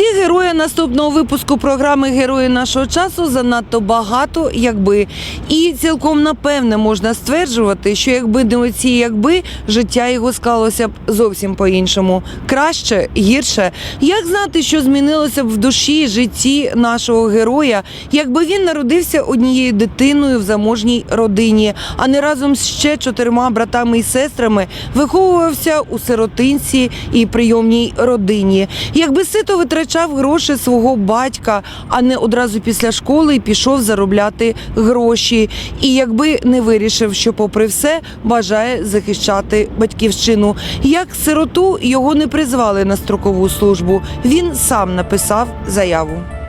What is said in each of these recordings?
В житті героя наступного випуску програми Герої нашого часу занадто багато, якби. І цілком напевне можна стверджувати, що якби не оці якби життя його склалося б зовсім по-іншому. Краще, гірше. Як знати, що змінилося б в душі, житті нашого героя, якби він народився однією дитиною в заможній родині, а не разом з ще чотирма братами і сестрами виховувався у сиротинці і прийомній родині. Якби сито витрачав гроші свого батька, а не одразу після школи і пішов заробляти гроші. І якби не вирішив, що, попри все, бажає захищати батьківщину. Як сироту його не призвали на строкову службу. Він сам написав заяву.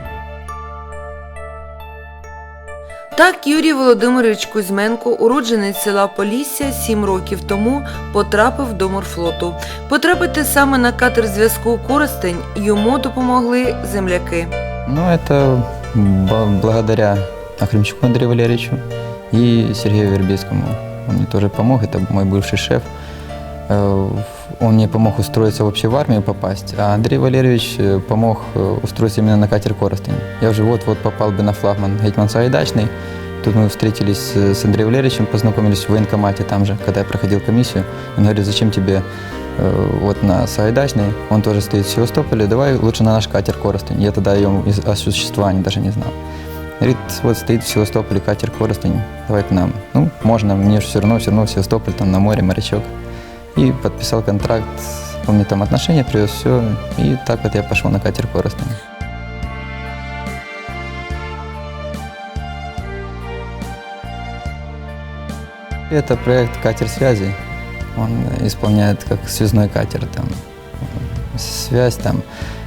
Так Юрій Володимирович Кузьменко, уродженець села Полісся, сім років тому потрапив до морфлоту. Потрапити саме на катер зв'язку Коростень йому допомогли земляки. Ну, это б- благодаря Ахремчуку Андрею Валерьевичу и Сергею Вербицкому. Он мне тоже помог, это мой бывший шеф. Он мне помог устроиться вообще в армию попасть, а Андрей Валерьевич э, помог э, устроиться именно на катер Коростень. Я уже вот-вот попал бы на флагман Гетман Сагайдачный. Тут мы встретились э, с Андреем Валерьевичем, познакомились в военкомате там же, когда я проходил комиссию. Он говорит, зачем тебе вот на Сагайдачный, он тоже стоит в Севастополе, давай лучше на наш катер Коростень. Я тогда из- о существовании даже не знал. Говорит, вот стоит в Севастополе катер Коростень, давай к нам. Ну, можно, мне же все равно, все равно в Севастополь, там на море, морячок. И подписал контракт, он мне там отношения привез, все. И так вот я пошел на катер Коростень. Это проект «Катер связи». Он исполняет как связной катер, там, связь там.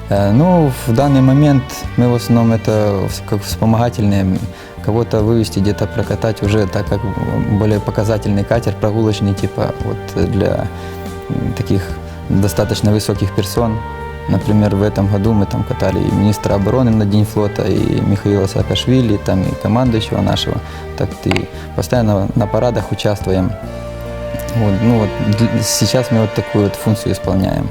Э, Ну, в данный момент мы в основном это как вспомогательные, кого-то вывести, где-то прокатать уже так как более показательный катер, прогулочный, типа вот для таких достаточно высоких персон. Например, в этом году мы там катали и министра обороны на День флота, и Михаила Саакашвили, там и командующего нашего. Так и постоянно на парадах участвуем. Вот, ну вот сейчас мы вот такую вот функцию исполняем.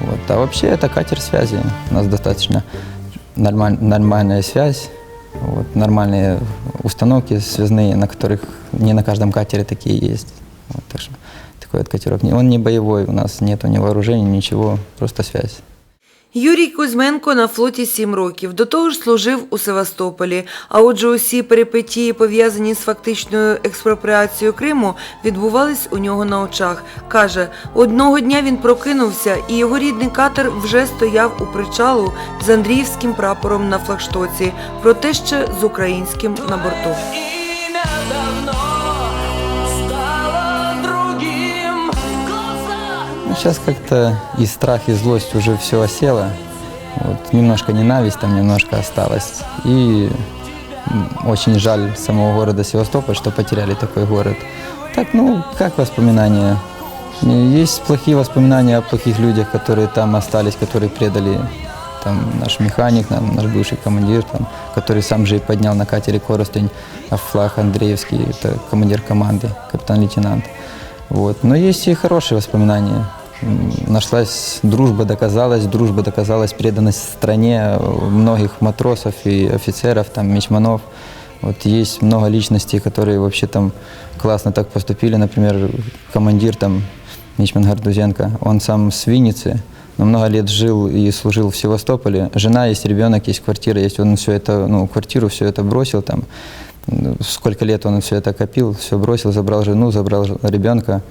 Вот. А вообще это катер связи. У нас достаточно нормаль- нормальная связь, вот, нормальные установки связные, на которых не на каждом катере такие есть. Вот, так что такой вот катерок. Он не боевой, у нас нету ни вооружений, ничего, просто связь. Юрій Кузьменко на флоті сім років. До того ж служив у Севастополі. А отже, усі перипетії, пов'язані з фактичною експропріацією Криму, відбувались у нього на очах. Каже, одного дня він прокинувся, і його рідний катер вже стояв у причалу з Андріївським прапором на флагштоці, проте ще з українським на борту. Ну, сейчас как-то и страх, и злость уже все осело. Вот, немножко ненависть там немножко осталась. И очень жаль самого города Севастополь, что потеряли такой город. Так, ну, как воспоминания? Есть плохие воспоминания о плохих людях, которые там остались, которые предали там наш механик, наш бывший командир, там, который сам же и поднял на катере Коростень флаг Андреевский, это командир команды, капитан-лейтенант. Вот. Но есть и хорошие воспоминания. Нашлась дружба, доказалась, дружба доказалась, преданность стране многих матросов и офицеров, там, мичманов. Вот есть много личностей, которые вообще там классно так поступили. Например, командир там, Мичман Гардузенко, он сам с Винницы, но много лет жил и служил в Севастополе. Жена есть, ребенок есть, квартира есть. Он все это, ну, квартиру все это бросил там. Сколько лет он все это копил, все бросил, забрал жену, забрал ребенка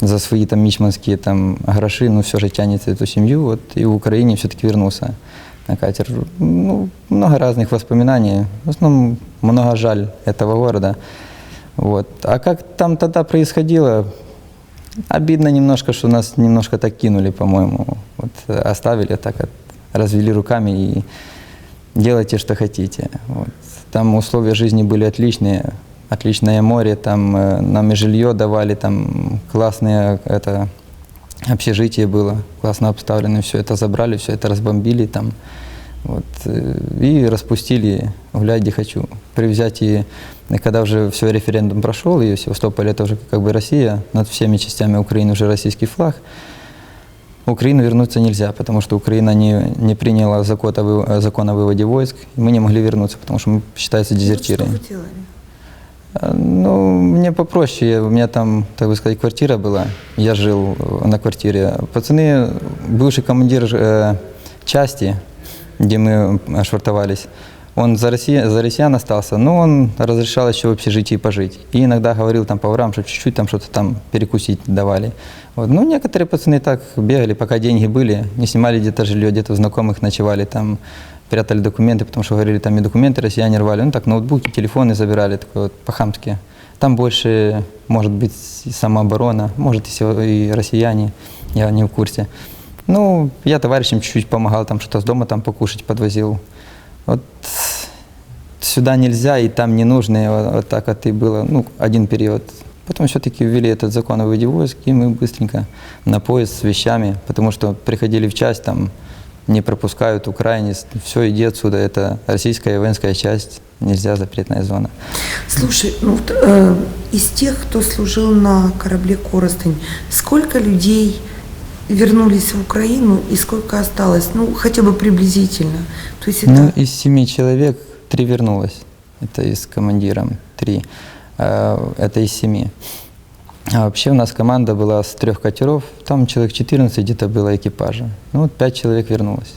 за свои там мичманские там гроши, ну все же тянет эту семью, вот и в Украине все-таки вернулся на катер. Ну, много разных воспоминаний, в основном много жаль этого города. Вот. А как там тогда происходило, Обидно немножко, что нас немножко так кинули, по-моему. Вот оставили так, развели руками и делайте, что хотите. Вот. Там условия жизни были отличные, отличное море, там э, нам и жилье давали, там классное это общежитие было, классно обставлено, все это забрали, все это разбомбили там. Вот, э, и распустили гулять где хочу. При взятии, э, когда уже все референдум прошел, и Севастополь это уже как бы Россия, над всеми частями Украины уже российский флаг, Украину вернуться нельзя, потому что Украина не, не приняла закон о, вы- закон о выводе войск, и мы не могли вернуться, потому что мы считаются дезертирами. Что вы делали? Ну, мне попроще. У меня там, так бы сказать, квартира была. Я жил э, на квартире. Пацаны, бывший командир э, части, где мы швартовались, он за, Россия, за россиян остался, но он разрешал еще в общежитии пожить. И иногда говорил там поварам, что чуть-чуть там что-то там перекусить давали. Вот. Ну, некоторые пацаны так бегали, пока деньги были, не снимали где-то жилье, где-то у знакомых ночевали, там прятали документы, потому что говорили, там и документы россияне рвали, ну так, ноутбуки, телефоны забирали, такое вот по-хамски. Там больше, может быть, самооборона, может, и, и россияне, я не в курсе. Ну, я товарищам чуть-чуть помогал, там что-то с дома там покушать подвозил. Вот сюда нельзя, и там не нужно, вот, вот так вот и было, ну, один период. Потом все-таки ввели этот закон о выводе войск, и мы быстренько на поезд с вещами, потому что приходили в часть, там не пропускают украинец, все, иди отсюда, это российская воинская часть, нельзя запретная зона. Слушай, ну э, из тех, кто служил на корабле Коростень, сколько людей вернулись в Украину и сколько осталось? Ну, хотя бы приблизительно. То есть это Ну, из семи человек три вернулось. Это из командиром три. А, Это из семи. А вообще у нас команда была с трех катеров, там человек 14 где-то было экипажа. Ну вот пять человек вернулось.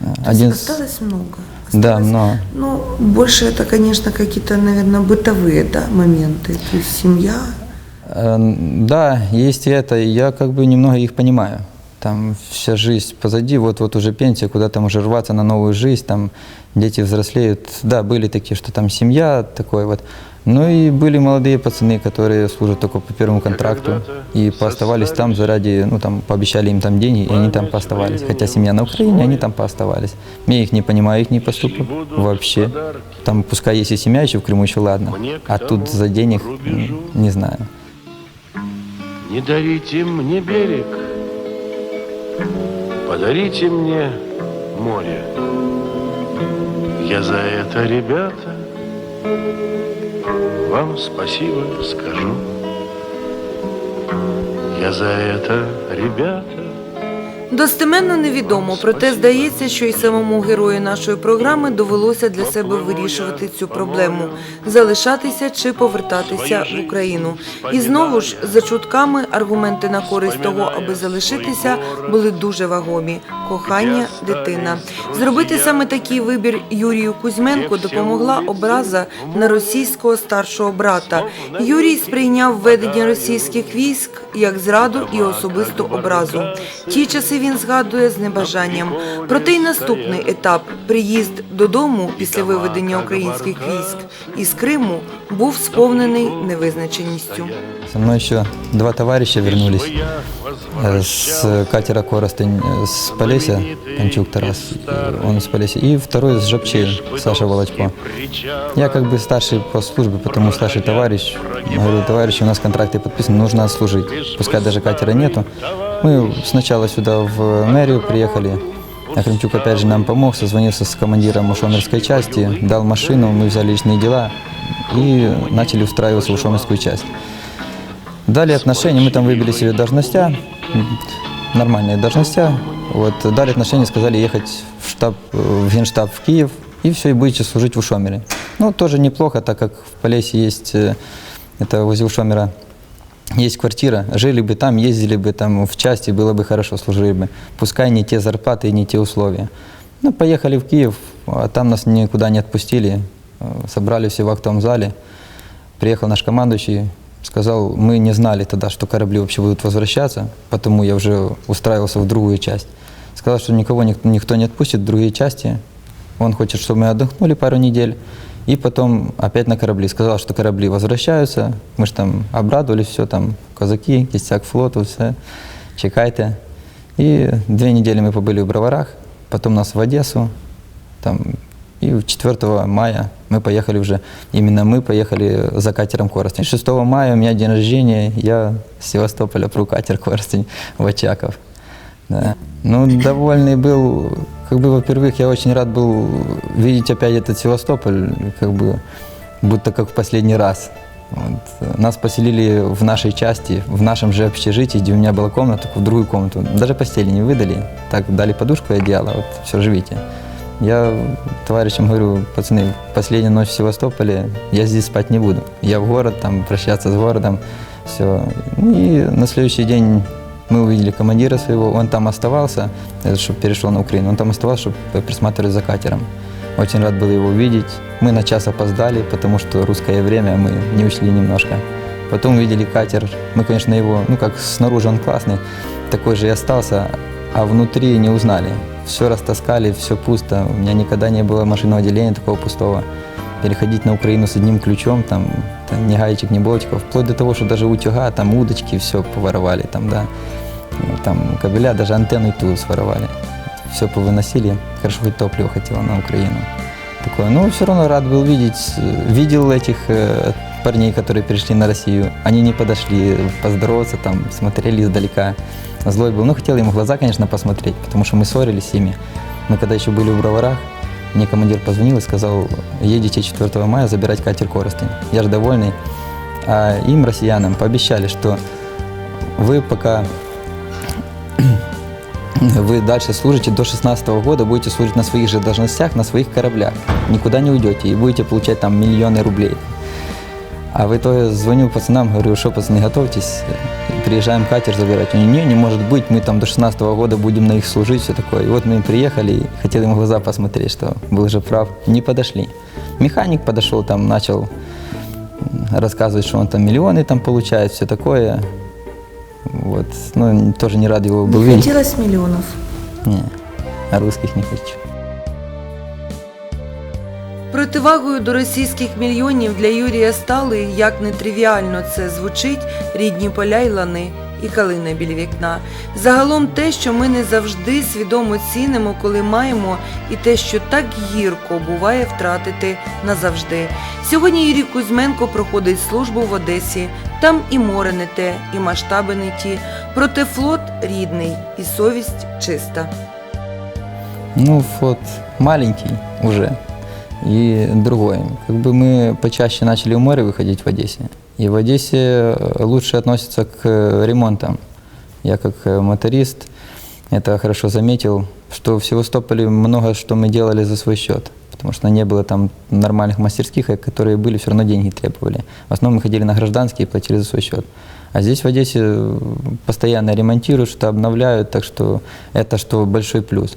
То есть Один с- осталось много. Да, Осталось- много. Ну, больше это, конечно, какие-то, наверное, бытовые да, моменты. То есть семья. Э, Да, есть и это. Я как бы немного их понимаю. Там вся жизнь позади, вот-вот уже пенсия, куда там уже рваться на новую жизнь, там дети взрослеют. Да, были такие, что там семья, такое вот. Ну и были молодые пацаны, которые служат только по первому контракту и пооставались там заради, ну там пообещали им там деньги, и они там пооставались. Хотя семья на Украине, они там пооставались. Я их не понимаю, их не поступок вообще. Там пускай есть и семья еще в Крыму, еще ладно. А тут за денег, не знаю. Не дарите мне берег, подарите мне море. Я за это, ребята, вам спасибо скажу. Я за это, ребята, Достеменно невідомо, проте здається, що й самому герою нашої програми довелося для себе вирішувати цю проблему залишатися чи повертатися в Україну. І знову ж за чутками аргументи на користь того, аби залишитися, були дуже вагомі: кохання, дитина. Зробити саме такий вибір Юрію Кузьменку допомогла образа на російського старшого брата. Юрій сприйняв введення російських військ як зраду і особисту образу. Ті часи він згадує з небажанням. Проте й наступний етап приїзд додому після виведення українських військ із Криму був сповнений невизначеністю. Со мной еще два товарища вернулись э, с катера Коростень э, с Полесья, Панчук Тарас, э, он с Полесья, и второй с Жабчей, Саша Волочко. Я как бы старший по службе, потому старший товарищ. Говорю, товарищ, у нас контракты подписаны, нужно отслужить. Пускай даже катера нету. Мы сначала сюда в мэрию приехали. Ахремчук опять же нам помог, созвонился с командиром Ушомерской части, дал машину, мы взяли личные дела и начали устраиваться в Ушомерскую часть. Дали отношения, мы там выбили себе должностя, нормальные должностя. Вот, дали отношения, сказали ехать в штаб, в генштаб в Киев, и все, и будете служить в Ушомере. Ну, тоже неплохо, так как в Полесье есть, э, это возле Ушомера, есть квартира, жили бы там, ездили бы там в части, было бы хорошо, служили бы. Пускай не те зарплаты и не те условия. Ну, поехали в Киев, а там нас никуда не отпустили. Э, Собрали все в актовом зале. Приехал наш командующий, сказал, мы не знали тогда, что корабли вообще будут возвращаться, потому я уже устраивался в другую часть. Сказал, что никого ник- никто не отпустит в другие части. Он хочет, чтобы мы отдохнули пару недель. И потом опять на корабли. Сказал, что корабли возвращаются. Мы же там обрадовались, все там, казаки, кистяк флоту, все. Чекайте. И две недели мы побыли в Броварах, потом нас в Одессу, там, и 4 мая мы поехали уже, именно мы поехали за катером Коростень. 6 мая у меня день рождения, я с Севастополя пру катер Коростень в Очаков. Да. Ну, довольный был, как бы, во-первых, я очень рад был видеть опять этот Севастополь, как бы, будто как в последний раз. Вот. Нас поселили в нашей части, в нашем же общежитии, где у меня была комната, в другую комнату. Даже постели не выдали. Так дали подушку и одеяло, вот все, живите. Я товарищам говорю, пацаны, последняя ночь в Севастополе, я здесь спать не буду. Я в город, там, прощаться с городом, все. И на следующий день мы увидели командира своего, он там оставался, чтобы перешел на Украину, он там оставался, чтобы присматривать за катером. Очень рад был его увидеть. Мы на час опоздали, потому что русское время мы не учли немножко. Потом увидели катер. Мы, конечно, его, ну как снаружи он классный, такой же и остался, а внутри не узнали. Все растаскали, все пусто. У меня никогда не было машинного отделения такого пустого. Переходить на Украину с одним ключом, там, там ни гаечек, ни болтиков, вплоть до того, что даже утюга, там удочки, все поворовали, там, да. Ну, Там кабеля, даже антенну и ту своровали. Все повыносили. Хорошо, хоть топливо хотело на Украину. Такое. Но все равно рад был видеть. Видел этих э, парней, которые пришли на Россию. Они не подошли поздороваться, там, смотрели издалека. Злой был. Ну, хотел им глаза, конечно, посмотреть, потому что мы ссорились с ними. Мы когда еще были в Броварах, мне командир позвонил и сказал, едете 4 мая забирать катер Коростень. Я же довольный. А им, россиянам, пообещали, что вы пока вы дальше служите до 16 года, будете служить на своих же должностях, на своих кораблях. Никуда не уйдете и будете получать там миллионы рублей. А в итоге звоню пацанам, говорю, что пацаны, готовьтесь, приезжаем катер забирать. Они, не, не может быть, мы там до 16 года будем на их служить, все такое. И вот мы приехали, и хотели им в глаза посмотреть, что был же прав. Не подошли. Механик подошел, там начал рассказывать, что он там миллионы там получает, все такое. Вот, ну, тоже не рад его был Не хотелось миллионов. Не, а русских не хочу. Противагою до російських мільйонів для Юрія стали, як нетривіально це звучить, рідні поля й лани і калина біля вікна. Загалом те, що ми не завжди свідомо цінимо, коли маємо, і те, що так гірко буває втратити назавжди. Сьогодні Юрій Кузьменко проходить службу в Одесі. Там і море не те, і масштаби не ті. Проте флот рідний, і совість чиста. Ну, вот маленький уже и другой. Как бы мы почаще начали в море выходить в Одессе. И в Одессе э, лучше относятся к э, ремонтам. Я как э, моторист это хорошо заметил, что в Севастополе много что мы делали за свой счет. Потому что не было там нормальных мастерских, которые были, все равно деньги требовали. В основном мы ходили на гражданские и платили за свой счет. А здесь в Одессе постоянно ремонтируют, что обновляют, так что это что большой плюс.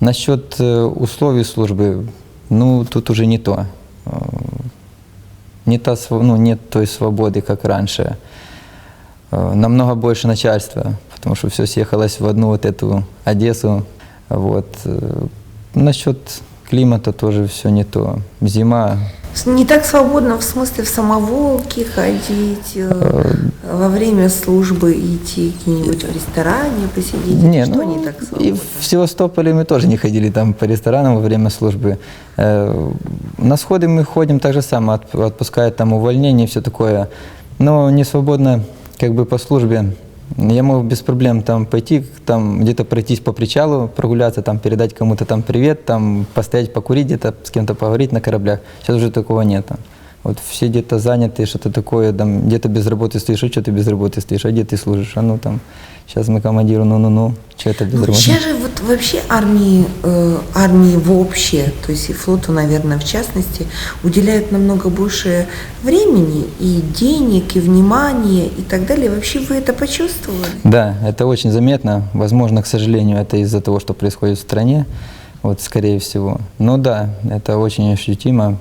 Насчет условий службы, ну, тут уже не то. Не та, ну, нет той свободы, как раньше. Э, Намного больше начальства, потому что все съехалось в одну вот эту Одессу. Вот. Э, Насчет климата тоже все не то. Зима, Не так свободно в смысле в самоволке ходить, э, во время службы идти где-нибудь в ресторане посидеть. Не, что ну, не так и свободно? в Севастополе мы тоже не ходили там по ресторанам во время службы. Э, На сходы мы ходим так же само, отп- отпускают там увольнение и все такое. Но не свободно как бы по службе. Я мог без проблем там пойти, там где-то пройтись по причалу, прогуляться, там передать кому-то там привет, там постоять, покурить где-то, с кем-то поговорить на кораблях. Сейчас уже такого нет. Вот все где-то заняты, что-то такое, там где-то без работы стоишь, а что ты без работы стоишь, а где ты служишь? А ну там, сейчас мы командиру, ну-ну-ну, что это без Ну, сейчас же вот вообще армии, э, армии вообще, то есть и флоту, наверное, в частности, уделяют намного больше времени и денег, и внимания и так далее. Вообще вы это почувствовали? Да, это очень заметно. Возможно, к сожалению, это из-за того, что происходит в стране, вот скорее всего. Но да, это очень ощутимо.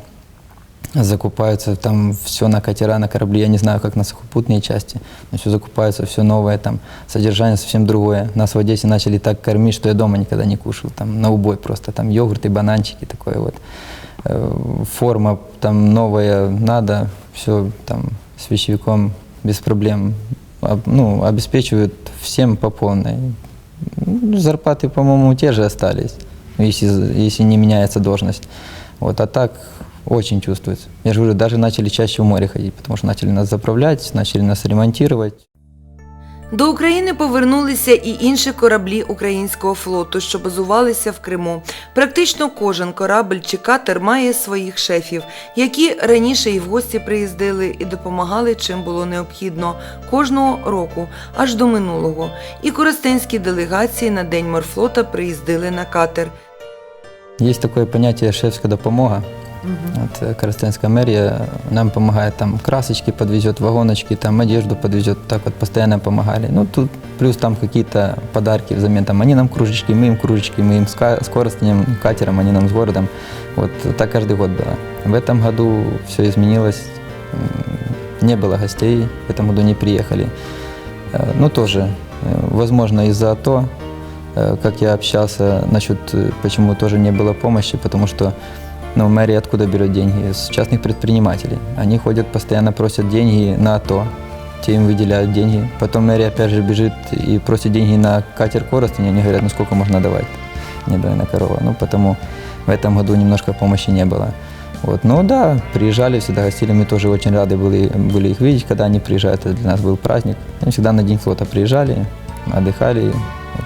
Закупаются там все на катера, на корабли. Я не знаю, как на сухопутные части, но все закупается, все новое, там содержание совсем другое. Нас в Одессе начали так кормить, что я дома никогда не кушал. Там на убой просто, там йогурты, бананчики, такое вот. Э, Форма там новая надо, все там с вещевиком без проблем. Об- Ну, обеспечивают всем по полной. Ну, Зарплаты, по-моему, те же остались, если, если не меняется должность. Вот, а так очень чувствуется. Я же говорю, даже начали чаще в море ходить, потому что начали нас заправлять, начали нас ремонтировать. До України повернулися і інші кораблі українського флоту, що базувалися в Криму. Практично кожен корабль чи катер має своїх шефів, які раніше і в гості приїздили і допомагали чим було необхідно кожного року, аж до минулого. І коростенські делегації на День морфлота приїздили на катер. Есть такое понятие шефская допомога. Вот, э, Коростенская мэрия нам помогает, там красочки подвезет, вагоночки, там одежду подвезет, так вот постоянно помогали. Ну, тут плюс там какие-то подарки взамен, там они нам кружечки, мы им кружечки, мы им с, ка- с Коростенем, катером, они нам с городом. Вот так каждый год было. В этом году все изменилось, не было гостей, в этом году не приехали. Э, Ну, тоже, э, возможно, из-за АТО, э, как я общался насчет, почему тоже не было помощи, потому что ну, мэрия откуда берет деньги? С частных предпринимателей. Они ходят, постоянно просят деньги на АТО, те им выделяют деньги. Потом мэрия опять же бежит и просит деньги на катер Коростень, они говорят, ну сколько можно давать? Не дай на корова. Ну, потому в этом году немножко помощи не было. Вот. Ну да, приезжали, всегда гостили, мы тоже очень рады были, были их видеть, когда они приезжают, это для нас был праздник. Они всегда на День флота приезжали, отдыхали. Вот.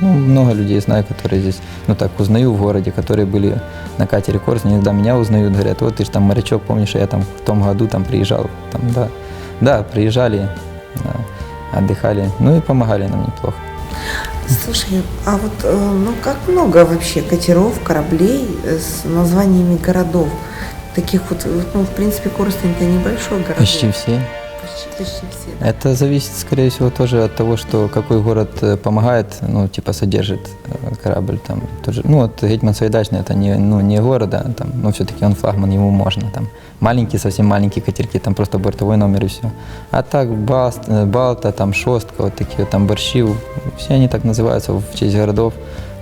Ну, много людей знаю, которые здесь, ну так, узнаю в городе, которые были на катере Корс, иногда меня узнают, говорят, вот ты же там морячок, помнишь, я там в том году там приезжал, там, да, да, приезжали, да, отдыхали, ну и помогали нам неплохо. Слушай, а вот э, ну как много вообще катеров, кораблей э, с названиями городов? Таких вот, вот, ну, в принципе, Коростень это небольшой город. Почти все. Почти, почти все. да. Это зависит, скорее всего, тоже от того, что какой город э, помогает, ну, типа, содержит э, корабль там. Тоже, ну, вот Гетман Сайдачный, это не, ну, не город, а там, но все-таки он флагман, ему можно там. Маленькие, совсем маленькие катерки, там просто бортовой номер и все. А так Балт, э, Балта, там Шостка, вот такие вот, там Борщи, все они так называются в честь городов.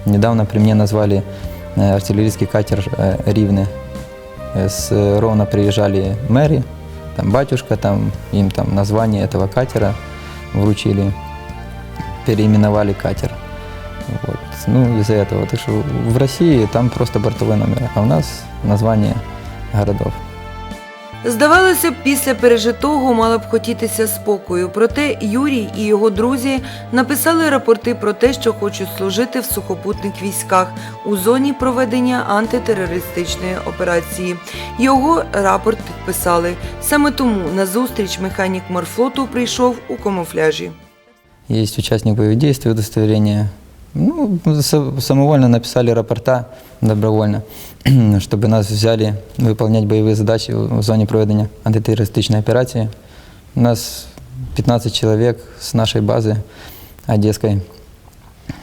Недавно при мне назвали э, артиллерийский катер э, Ривны. Э, С э, Ровно приезжали мэри, там батюшка, там им там название этого катера вручили, переименовали катер. Вот. Ну, из-за этого. Так что в России там просто бортовой номер, а у нас название городов. Здавалося б, після пережитого мало б хотітися спокою. Проте Юрій і його друзі написали рапорти про те, що хочуть служити в сухопутних військах у зоні проведення антитерористичної операції. Його рапорт підписали. Саме тому на зустріч механік морфлоту прийшов у камуфляжі. Есть участник боевых действий, удостоверение. Ну, самовольно написали рапорта добровольно, чтобы нас взяли выполнять боевые задачи в зоне проведения антитеррористичной операции. У нас 15 человек с нашей базы одесской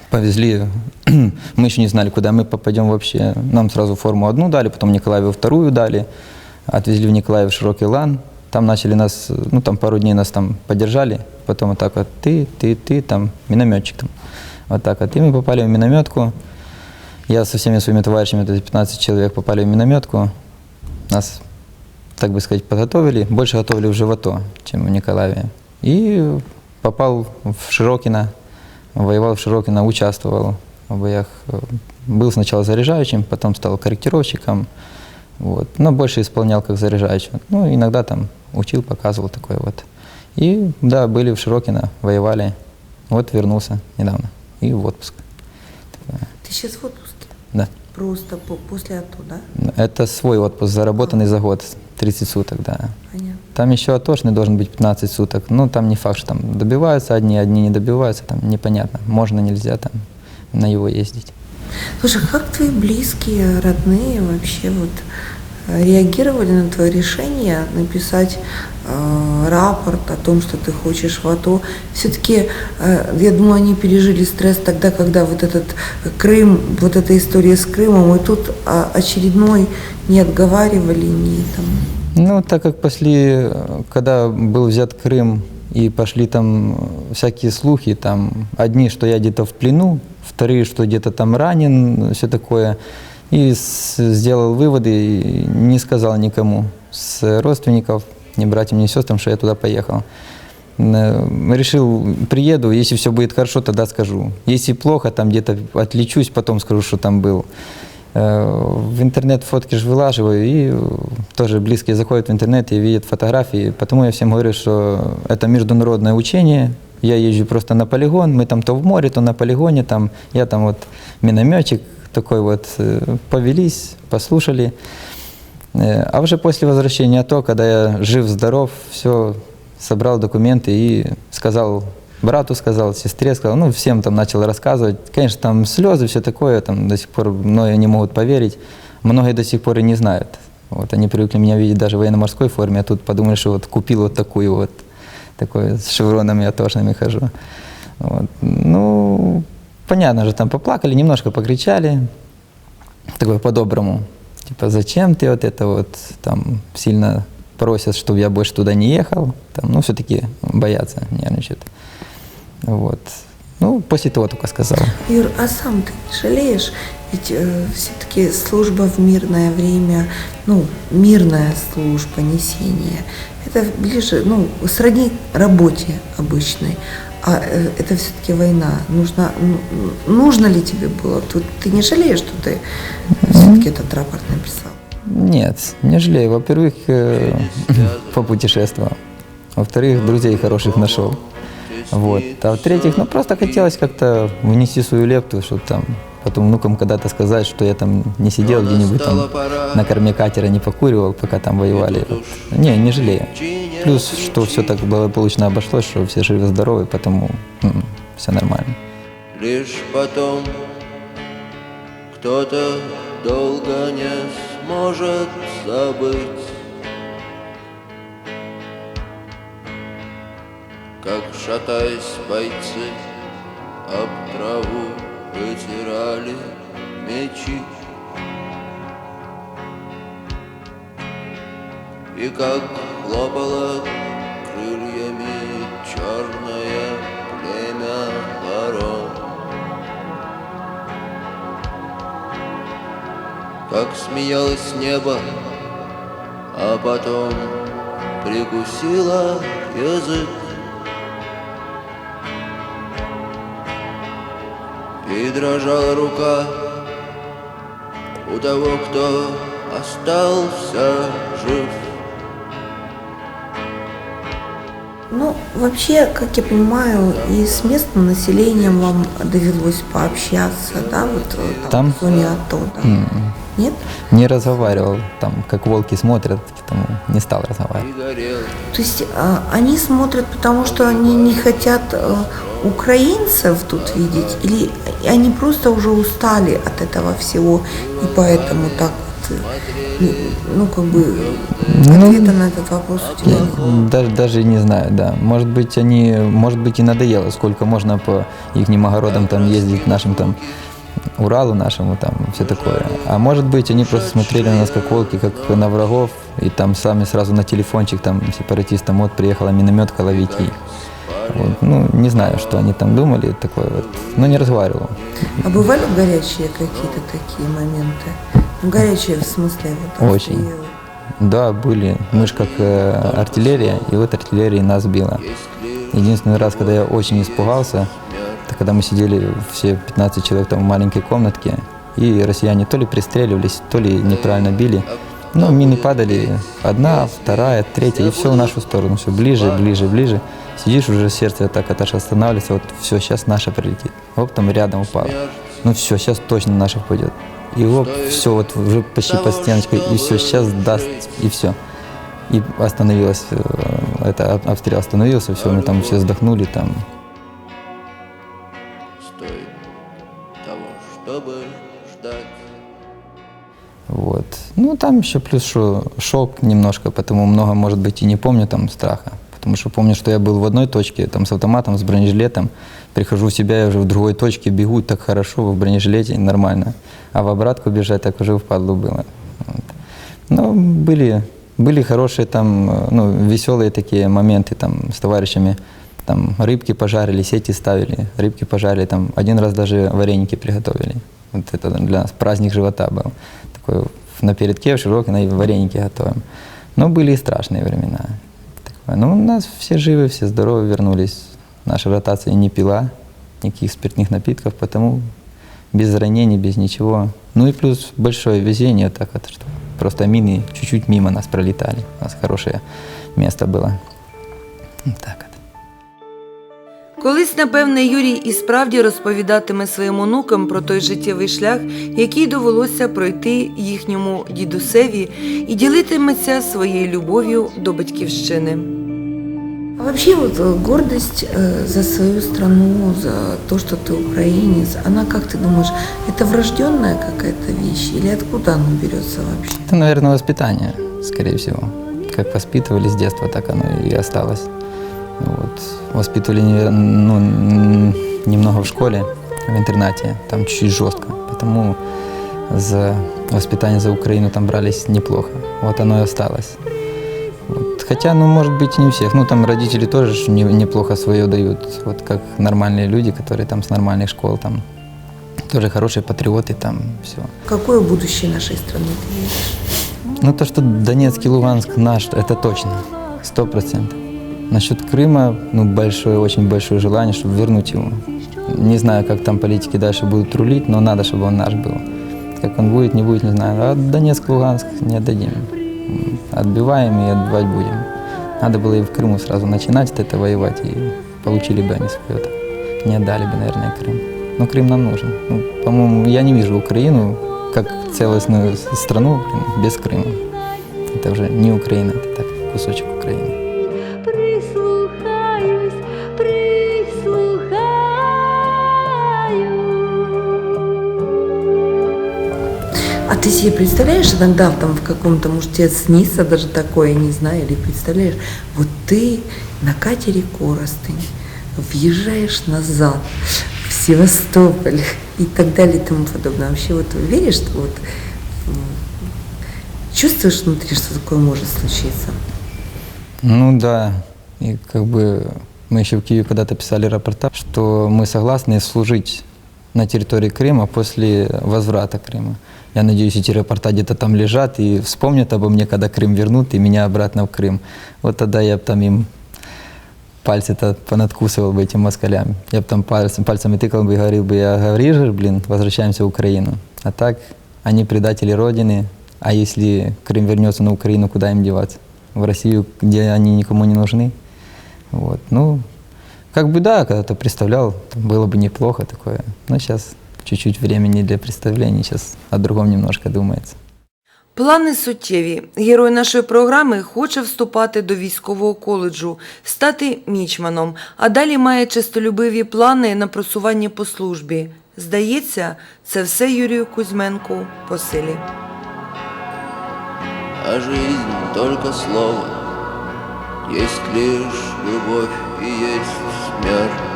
повезли. Мы еще не знали, куда мы попадем вообще. Нам сразу форму одну дали, потом Николаеву вторую дали. Отвезли в Николаев широкий лан. Там начали нас, ну там пару дней нас там поддержали. Потом вот так вот ты, ты, ты, там минометчик там. Вот так вот. И мы попали в минометку. Я со всеми своими товарищами, это 15 человек, попали в минометку. Нас, так бы сказать, подготовили. Больше готовили в АТО, чем в Николаеве. И попал в Широкино, воевал в Широкино, участвовал в боях. Был сначала заряжающим, потом стал корректировщиком. Вот. Но больше исполнял как заряжающий. Ну, иногда там учил, показывал такое вот. И да, были в Широкино, воевали. Вот вернулся недавно. И в отпуск. Ты сейчас в отпуске? Да. Просто по- после АТО, да? Это свой отпуск, заработанный за год, 30 суток, да. Понятно. Там еще отошный должен быть 15 суток. Ну, там не факт, что там добиваются одни, одни не добиваются, там непонятно. Можно, нельзя там на его ездить. Слушай, как твои близкие, родные вообще вот реагировали на твое решение написать э, рапорт о том, что ты хочешь в АТО? Все-таки, э, я думаю, они пережили стресс тогда, когда вот этот Крым, вот эта история с Крымом, и тут а, очередной не отговаривали, не там. Ну, так как после, когда был взят Крым и пошли там всякие слухи, там одни, что я где-то в плену, вторые, что где-то там ранен, все такое. И сделал выводы и не сказал никому с родственников, ни братьям, ни сестрам, что я туда поехал. Решил, приеду, если все будет хорошо, тогда скажу. Если плохо, там где-то отличусь, потом скажу, что там был. Э, В интернет фотки же вылаживаю, и тоже близкие заходят в интернет и видят фотографии. Потому я всем говорю, что это международное учение, Я езжу просто на полигон, мы там то в море, то на полигоне, там, я там вот минометчик такой вот, э, повелись, послушали. Э, А уже после возвращения АТО, когда я жив-здоров, все, собрал документы и сказал брату, сказал, сестре, сказал, ну, всем там начал рассказывать. Конечно, там слезы, все такое, там до сих пор многие не могут поверить, многие до сих пор и не знают. Вот они привыкли меня видеть даже в военно-морской форме, а тут подумали, что вот купил вот такую вот, такой с шевронами атошными хожу. Вот. Ну, понятно же, там поплакали, немножко покричали, такой по-доброму. Типа, зачем ты вот это вот, там, сильно просят, чтобы я больше туда не ехал. Там, ну, все-таки боятся, нервничают. Вот. Ну, после того только сказал. Юр, а сам ты не жалеешь? Ведь все-таки служба в мирное время, ну, мирная служба несения, это ближе, ну, сродни работе обычной. А э, это все-таки война. Нужно, ну, нужно ли тебе было? Тут ты не жалеешь, что ты все-таки этот рапорт написал? Нет, не жалею. Во-первых, э, попутешествовал. Во-вторых, друзей хороших нашел. Вот. А в-третьих, ну просто хотелось как-то внести свою лепту, чтобы там потом внукам когда-то сказать, что я там не сидел где-нибудь там на корме катера, не покуривал, пока там воевали. Вот. Не, не жалею. Плюс, что все так благополучно обошлось, что все живы-здоровы, поэтому все нормально. Лишь потом кто-то долго не сможет забыть, Как шатаясь бойцы об траву вытирали мечи. И как хлопало крыльями черное племя ворон. Как смеялось небо, а потом прикусила язык. И дрожала рука у того, кто остался жив. Вообще, как я понимаю, и с местным населением вам довелось пообщаться, да, вот э, там, Там? в зоне АТО, да? Нет? Не разговаривал, там, как волки смотрят, поэтому не стал разговаривать. То есть а, они смотрят, потому что они не хотят э, украинцев тут видеть, или они просто уже устали от этого всего, и поэтому так ну, как бы, ответа на этот вопрос у тебя нет. Даже, даже не знаю, да. Может быть, они, может быть, и надоело, сколько можно по их огородам там ездить, нашим там Уралу нашему, там, все такое. А может быть, они просто смотрели на нас как волки, как на врагов, и там сами сразу на телефончик, там, сепаратистам, вот, приехала минометка ловить их. Вот. Ну, не знаю, что они там думали, такое вот. Но не разговаривал. А бывали горячие какие-то такие моменты? Ну, горячие в смысле вот Очень. обстрелы? Да, были. Мы же как э, артиллерия, и вот артиллерия нас била. Единственный раз, когда я очень испугался, это когда мы сидели все 15 человек там в маленькой комнатке, и россияне то ли пристреливались, то ли неправильно били. Ну, мины падали одна, вторая, третья, и все в нашу сторону, все ближе, ближе, ближе. Сидишь, уже сердце так это аж останавливается, вот все, сейчас наша прилетит. Оп, там рядом упало. Ну все, сейчас точно наша пойдет. И оп, все, вот уже почти под стеночкой, и все, сейчас даст, и все. И остановилась, э, это об- обстрел остановился, все, мы там все вздохнули, там, того. Вот. Ну, там еще плюс что шок немножко, потому много, может быть, и не помню там страха. Потому что помню, что я был в одной точке, там с автоматом, с бронежилетом. Прихожу в себя, я уже в другой точке бегу так хорошо, в бронежилете, нормально. А в обратку бежать так уже впадлу было. Вот. Ну, были, были хорошие там, э, ну, веселые такие моменты там с товарищами. Там рыбки пожарили, сети ставили, рыбки пожарили, там один раз даже вареники приготовили. Вот это для нас праздник живота был. Такой на передке в широкой на вареники готовим. Но были и страшные времена. Такое. Ну, у нас все живы, все здоровы вернулись. Наша ротация не пила никаких спиртных напитков, потому без ранений, без ничего. Ну и плюс большое везение, так вот, что просто мины чуть-чуть мимо нас пролетали. У нас хорошее место было. Вот так вот. Колись, напевне, Юрій і справді розповідатиме своїм онукам про той життєвий шлях, який довелося пройти їхньому дідусеві, і ділитиметься своєю любов'ю до батьківщини. А вообще вот э, гордость э, за свою страну, за то, что ты украинец, она, как ты думаешь, это врожденная какая-то вещь или откуда она берется вообще? Это, наверное, воспитание, скорее всего. Как воспитывали с детства, так оно и осталось. Вот. Воспитывали ну, немного в школе, в интернате, там чуть-чуть жестко. Потому за воспитание за Украину там брались неплохо. Вот оно и осталось. Хотя, ну, может быть, не у всех. Ну, там родители тоже не- неплохо свое дают. Вот как нормальные люди, которые там с нормальных школ, там тоже хорошие патриоты, там все. Какое будущее нашей страны ты видишь? Ну, то, что Донецк и Луганск наш, это точно, сто процентов. Насчет Крыма, ну, большое, очень большое желание, чтобы вернуть его. Не знаю, как там политики дальше будут рулить, но надо, чтобы он наш был. Как он будет, не будет, не знаю. А Донецк, Луганск не отдадим. Отбиваем и отбивать будем. Надо было и в Крыму сразу начинать это воевать, и получили бы они свое. Не отдали бы, наверное, Крым. Но Крым нам нужен. Ну, по-моему, я не вижу Украину как целостную страну без Крыма. Это уже не Украина, это так, кусочек Украины. Ты себе представляешь иногда там в каком-то, может, тебе снится даже такое, не знаю, или представляешь, вот ты на катере Коростынь въезжаешь назад в Севастополь и так далее и тому подобное. Вообще вот веришь, что вот чувствуешь внутри, что такое может случиться? Ну да, и как бы мы еще в Киеве когда-то писали рапорта, что мы согласны служить на территории Крыма после возврата Крыма. Я надеюсь, эти рапорта где-то там лежат и вспомнят обо мне, когда Крым вернут и меня обратно в Крым. Вот тогда я бы там им пальцы-то понадкусывал бы этим москалям. Я бы там пальцем, пальцами тыкал бы и говорил бы, я говоришь же, блин, возвращаемся в Украину. А так, они предатели Родины, а если Крым вернется на Украину, куда им деваться? В Россию, где они никому не нужны? Вот, ну, как бы да, когда-то представлял, было бы неплохо такое. Но сейчас чуть-чуть времени для представлений, сейчас о другом немножко думается. Плани суттєві. Герой нашої програми хоче вступати до військового коледжу, стати мічманом, а далі має чистолюбиві плани на просування по службі. Здається, це все Юрію Кузьменку по силі. А жизнь только слово Есть лишь любовь и есть смерть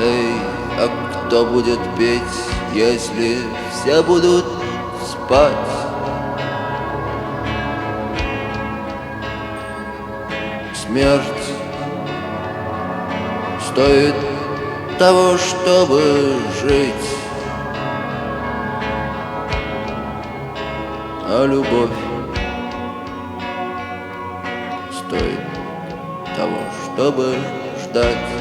Эй, а кто будет петь, если все будут спать? Смерть стоит того, чтобы жить А любовь стоит того, чтобы ждать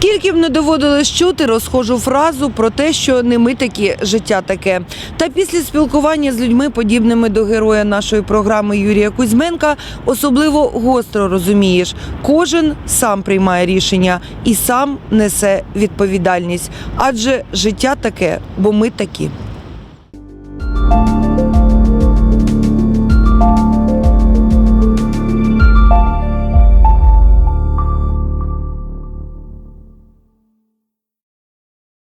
Скільки б не доводилось чути розхожу фразу про те, що не ми такі, життя таке. Та після спілкування з людьми, подібними до героя нашої програми Юрія Кузьменка, особливо гостро розумієш, кожен сам приймає рішення і сам несе відповідальність. Адже життя таке, бо ми такі.